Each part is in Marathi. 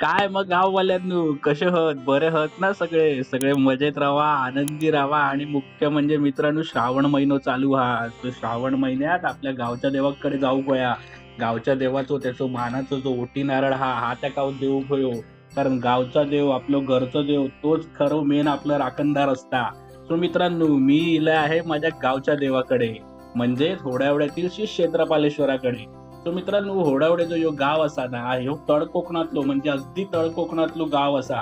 काय मग गाववाल्यांनो? कसे हत? बरे हत ना सगळे? सगळे मजेत राहा आनंदी राहा आणि मुख्य म्हणजे मित्रांनो श्रावण महिनो चालू हा. तो श्रावण महिन्यात आपल्या गावच्या देवाकडे जाऊ गया गावच्या देवाचो त्याचो मानाचा जो ओटी नारळ हा हा त्या गाव हो देऊ होयो. कारण गावचा देव आपलं घरचा देव तोच खरं मेन आपलं राखणदार असता. सो मित्रांनो मी इले आहे माझ्या गावच्या देवाकडे. म्हणजे थोड्या वेळातील श्री क्षेत्रपालेश्वराकडे. सो मित्रांनो होडावडे जो ह्यो गाव असा ना ह्यो तळ कोकणातलो म्हणजे अगदी तळ कोकणातलो गाव असा.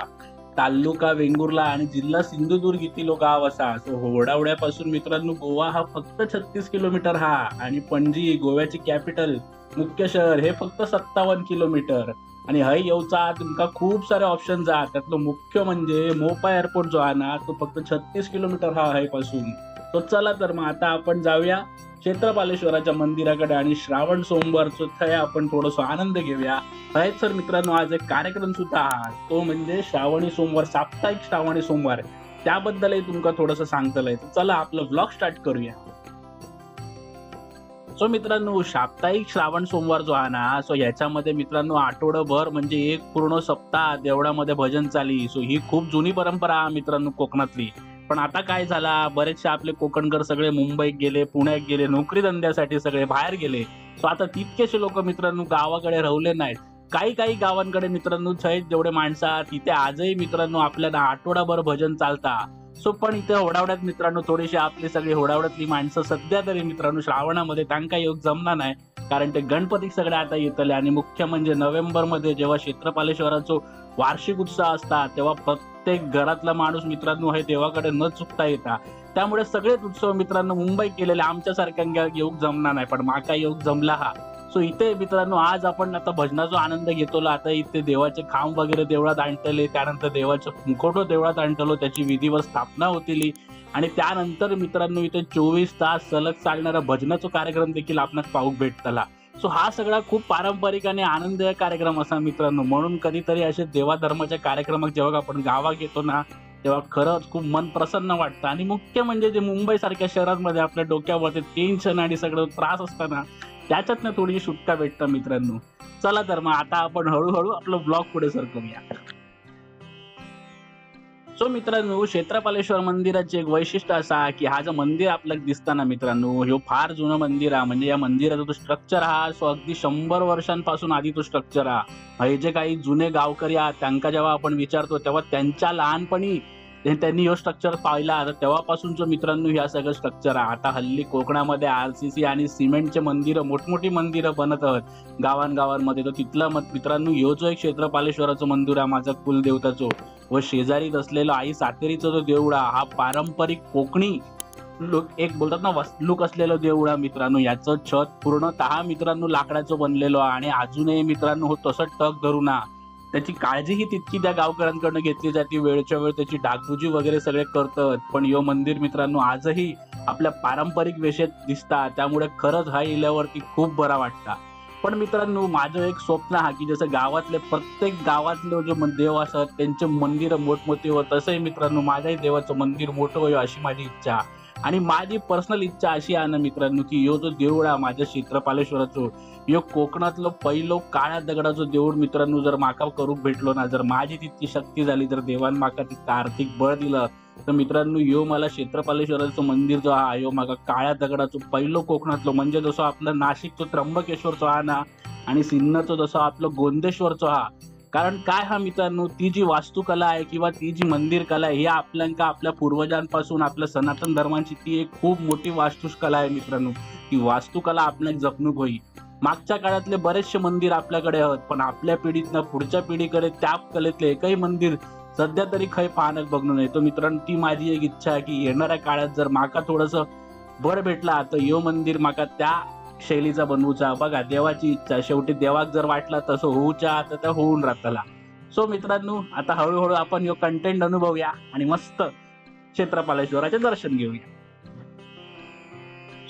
तालुका वेंगुर्ला आणि जिल्हा सिंधुदुर्ग इथलो गाव असा. सो होडावड्यापासून मित्रांनो गोवा हा फक्त छत्तीस किलोमीटर हा. आणि पणजी गोव्याची कॅपिटल मुख्य शहर हे फक्त सत्तावन्न किलोमीटर. आणि हय येऊचा तुमका खूप सारे ऑप्शन जा त्यातलं मुख्य म्हणजे मोपा एअरपोर्ट जो आहे ना तो फक्त छत्तीस किलोमीटर हा हयपासून तो चला तर मग आता आपण जाऊया क्षेत्रपालेश्वराच्या मंदिराकडे आणि श्रावण सोमवारचं सुद्धा आपण थोडस आनंद घेऊया. थय सर मित्रांनो आज एक कार्यक्रम सुद्धा आहे. तो म्हणजे श्रावणी सोमवार साप्ताहिक श्रावणी सोमवार त्याबद्दलही तुमका थोडस सांगतलंय चला आपलं ब्लॉग स्टार्ट करूया. सो मित्रांनो साप्ताहिक श्रावण सोमवार जो आहे ना सो याच्यामध्ये मित्रांनो आठवडभर म्हणजे एक पूर्ण सप्ताह देवळामध्ये भजन चाली. सो ही खूप जुनी परंपरा मित्रांनो कोकणातली. पण आता काय झाला? बरेचसे आपले कोकणकर सगळे मुंबईत गेले पुण्यात गेले नोकरी धंद्यासाठी सगळे बाहेर गेले. सो आता तितकेसे लोक मित्रांनो गावाकडे राहिले नाहीत. काही काही गावांकडे मित्रांनो छय जेवढे माणसं आहेत, तिथे आजही मित्रांनो आपल्याला आठवडाभर भजन चालता. सो पण इथे होडावड्यात मित्रांनो थोडीशी आपली सगळी होडावड्यातली माणसं सध्या तरी मित्रांनो श्रावणामध्ये त्यांका योग जमणार नाही. कारण ते गणपती सगळे आता येतले आणि मुख्य म्हणजे नोव्हेंबरमध्ये जेव्हा क्षेत्रपालेश्वराचं वार्षिक उत्सव असतात तेव्हा प्रत्येक घरातला माणूस मित्रांनो हे देवाकडे न चुकता येता. त्यामुळे सगळेच उत्सव मित्रांनो मुंबई केलेले आमच्यासारख्या योग जमणार नाही पण माका योग जमला हा. सो इथे मित्रांनो आज आपण आता भजनाचा आनंद घेतो आता इथे देवाचे खांब वगैरे देवळात आणतले त्यानंतर देवाचं मुखोटो देवळात आणतलो त्याची विधीवर स्थापना होतीली. आणि त्यानंतर मित्रांनो इथे चोवीस तास सलग चालणारा भजनाचा कार्यक्रम देखील आपणास पाहू भेटतला. सो हा सगळा खूप पारंपरिक आणि आनंददायक कार्यक्रम असा मित्रांनो. म्हणून कधीतरी असे देवाधर्माच्या कार्यक्रमात जेव्हा आपण गावात येतो ना तेव्हा खरंच खूप मन प्रसन्न वाटतं. आणि मुख्य म्हणजे जे मुंबई सारख्या शहरांमध्ये आपल्या डोक्यावरती टेन्शन आणि सगळं त्रास असताना त्याच्यातनं थोडी सुटका भेटतं मित्रांनो. चला तर मग आता आपण हळूहळू आपलं ब्लॉग पुढे सरकवूया. सो मित्रांनो क्षेत्रपालेश्वर मंदिराचे एक वैशिष्ट्य असा की हा जो मंदिर आपल्याला दिसताना मित्रांनो ह्यो फार जुनं मंदिर आहे म्हणजे या मंदिराचा जो स्ट्रक्चर हा सो अगदी शंभर वर्षांपासून आधी तो स्ट्रक्चर हा. हे जे काही जुने गावकरी आहात त्यांना जेव्हा आपण विचारतो तेव्हा त्यांच्या लहानपणी त्यांनी ह्यो स्ट्रक्चर पाहिला. तर जो मित्रांनो ह्या सगळं स्ट्रक्चर आहे. आता हल्ली कोकणामध्ये आर सी सी आणि सिमेंटचे मंदिरं मोठमोठी मंदिरं बनत आहेत. गावांगावांमध्ये. तर तिथलं मत मित्रांनो ह्यो जो एक क्षेत्रपालेश्वराचं मंदिर आहे माझं कुलदेवताचं. व शेजारीत असलेला आई सातेरीचा जो देवळा हा पारंपरिक कोकणी लोक एक बोलतात ना वस्तलूक असलेलं देवळा मित्रांनो. याचं छत पूर्णतः मित्रांनो लाकडाचं बनलेलं आहे. आणि अजूनही मित्रांनो हो तसं टक धरू ना त्याची काळजी ही तितकी त्या गावकऱ्यांकडनं घेतली जाते. वेळच्या वेळ त्याची डागडुजी वगैरे सगळे करतात. पण यो मंदिर मित्रांनो आजही आपल्या पारंपरिक वेशेत दिसतात. त्यामुळे खरंच हा इल्यावरती खूप बरा वाटता. पण मित्रांनो माझं एक स्वप्न हा की जसं गावातले प्रत्येक गावातले जे देव असतात त्यांचे मंदिर मोठमोठे होत तसंही मित्रांनो माझ्याही देवाचं मंदिर मोठं होईल अशी माझी इच्छा. आणि माझी पर्सनल इच्छा अशी आहे ना मित्रांनो की यो जो देऊळ आहे माझ्या क्षेत्रपालेश्वराचो यो कोकणातलं पहिलो काळ्या दगडाचं देऊळ मित्रांनो जर माका करूक भेटलो ना जर माझी तितकी शक्ती झाली जर देवान माका तितकं आर्थिक बळ दिलं तर मित्रांनो यो मला क्षेत्रपालेश्वराचं मंदिर जो आहे यो माका काळ्या दगडाचं पहिलो कोकणातलो म्हणजे जसं आपलं नाशिकचं त्र्यंबकेश्वरचं हा ना आणि सिन्नरचं जसं आपलं गोंदेश्वरचं हा कारण काय हा मित्रांनो ती जी वास्तुकला आहे किंवा ती जी मंदिर कला आहे ही आपल्यांका आपल्या पूर्वजांपासून आपल्या सनातन धर्माची ती एक खूप मोठी वास्तुकला आहे मित्रांनो. ती वास्तुकला आपल्या जपणूक होई. मागच्या काळातले बरेचसे मंदिर आपल्याकडे आहेत पण आपल्या पिढीतनं पुढच्या पिढीकडे त्या कलेतले एकही मंदिर सध्या तरी खय पाहण्यात बघणं नाही. तर मित्रांनो ती माझी एक इच्छा आहे की येणाऱ्या काळात जर माका थोडस बर भेटला तर यो मंदिर माका त्या शैलीचा बनवूचा बघा देवाची इच्छा. शेवटी देवाक जर वाटला तसं होऊच्या तर होऊन राहतला सो मित्रांनो आता हळूहळू आपण यो कंटेंट अनुभवूया आणि मस्त क्षेत्रपालेश्वराचे दर्शन घेऊया.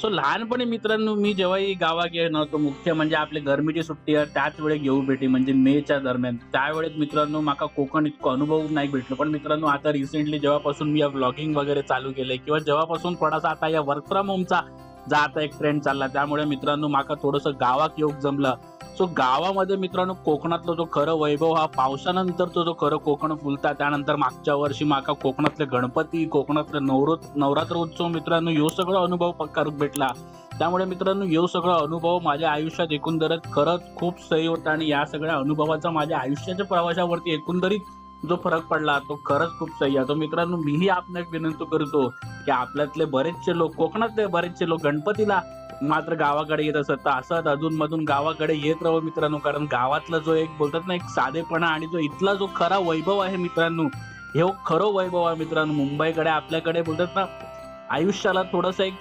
सो लहानपणी मित्रांनो मी जेव्हाही गावा गेलो नव्हतो मुख्य म्हणजे आपली गरमीची सुट्टी आहे त्याच वेळी घेऊ भेटी म्हणजे मेच्या दरम्यान. त्यावेळेस मित्रांनो माका कोकण इतकं अनुभव नाही भेटलो. पण मित्रांनो आता रिसेंटली जेव्हापासून मी या ब्लॉगिंग वगैरे चालू केलंय किंवा जेव्हापासून थोडासा आता या वर्क फ्रॉम होमचा जाता एक ट्रेंड चालला. त्यामुळे मित्रांनो माका थोडंसं गावाक योग जमलं. सो गावामध्ये मित्रांनो कोकणातला जो खरं वैभव हा पावसानंतरचं जो खरं कोकण फुलता त्यानंतर मागच्या वर्षी माका कोकणातले गणपती कोकणातले नवरो नवरात्र उत्सव मित्रांनो ह्यो सगळा अनुभव पक्कारूक भेटला. त्यामुळे मित्रांनो यो सगळं अनुभव माझ्या आयुष्यात एकंदरीत खरंच खूप सही होता आणि या सगळ्या अनुभवाचा माझ्या आयुष्याच्या प्रवासावरती एकंदरीत जो फरक पडला तो खरंच खूप सही आहे. तो मित्रांनो मीही आपणास विनंती करतो की आपल्यातले बरेचसे लोक कोकणातले बरेचसे लोक गणपतीला मात्र गावाकडे येत असत. तर असंच अधून मधून गावाकडे येत राहू मित्रांनो कारण गावातला जो एक बोलतात ना एक साधेपणा आणि जो इथला जो खरा वैभव आहे मित्रांनो हे हो खरं वैभव आहे मित्रांनो. मुंबईकडे आपल्याकडे बोलतात ना आयुष्याला थोडस एक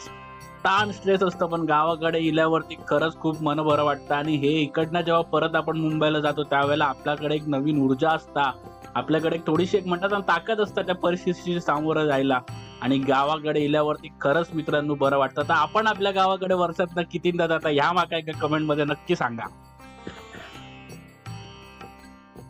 ताण स्ट्रेस असतं पण गावाकडे इल्यावरती खरंच खूप मन बरं वाटतं. आणि हे इकडनं जेव्हा परत आपण मुंबईला जातो त्यावेळेला आपल्याकडे एक नवीन ऊर्जा असता. आपल्याकडे थोडीशी एक म्हणतात ना ताकद असतं त्या परिस्थितीशी सामोरं जायला. आणि गावाकडे इल्यावरती खरंच मित्रांनो बरं वाटतं. तर आपण आपल्या गावाकडे वर्षात कितींदा जाता ह्या माका एका कमेंटमध्ये नक्की सांगा.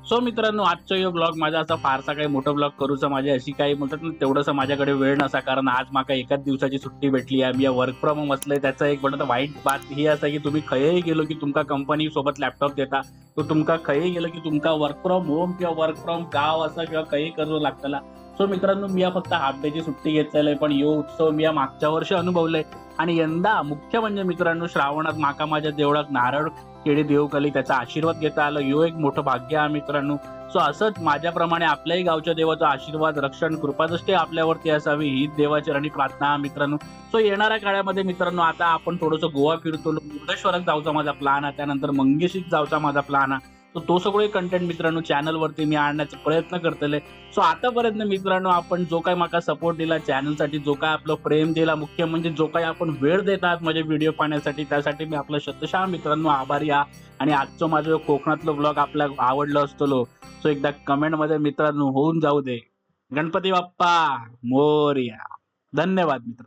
सो मित्रांनो आजचा यो ब्लॉग माझा असा फारसा काही मोठा ब्लॉग करूचा माझी अशी काही म्हणतात ना तेवढंसं माझ्याकडे वेळ नसा कारण आज माका एकाच दिवसाची सुट्टी भेटली आहे. मी वर्क फ्रॉम होम असलंय त्याचा एक म्हणतात वाईट बात ही असा की तुम्ही खयही गेलो की तुमका कंपनी सोबत लॅपटॉप देता. तो तुमका खयही गेलो की तुमका वर्क फ्रॉम होम किंवा वर्क फ्रॉम गाव असं किंवा काही करू लागतला. सो मित्रांनो मी या फक्त हाफ डेची सुट्टी घेतलेलं आहे पण यो उत्सव मी या मागच्या वर्षी अनुभवलंय. आणि यंदा मुख्य म्हणजे मित्रांनो श्रावणात माका माझ्या देवळात नारळ केळी देवकली त्याचा आशीर्वाद घेता आलं. यो एक मोठं भाग्य आहे मित्रांनो. सो असंच माझ्याप्रमाणे आपल्याही गावच्या देवाचा आशीर्वाद रक्षण कृपादृष्टी आपल्यावरती असावी ही देवाची आणि प्रार्थना आहे मित्रांनो. सो येणाऱ्या काळामध्ये मित्रांनो आता आपण थोडंसं गोवा फिरतो. मुर्डेश्वरात जाऊचा माझा प्लॅन आहे. त्यानंतर मंगेशीत जाऊचा माझा प्लॅन आहे. सो तो सगळे कंटेंट मित्रांनो चॅनलवरती मी आणण्याचा प्रयत्न करतले सो आतापर्यंत मित्रांनो आपण जो काय माका सपोर्ट दिला चॅनलसाठी जो काय आपलं प्रेम दिला मुख्य म्हणजे जो काय आपण वेळ देतात माझे व्हिडिओ पाहण्यासाठी त्यासाठी मी आपलं शतशः मित्रांनो आभारी आ आणि आजचं माझं कोकणातलं ब्लॉग आपल्या आवडलं असतो सो एकदा कमेंटमध्ये मित्रांनो होऊन जाऊ दे. गणपती बाप्पा मोर्या. धन्यवाद मित्र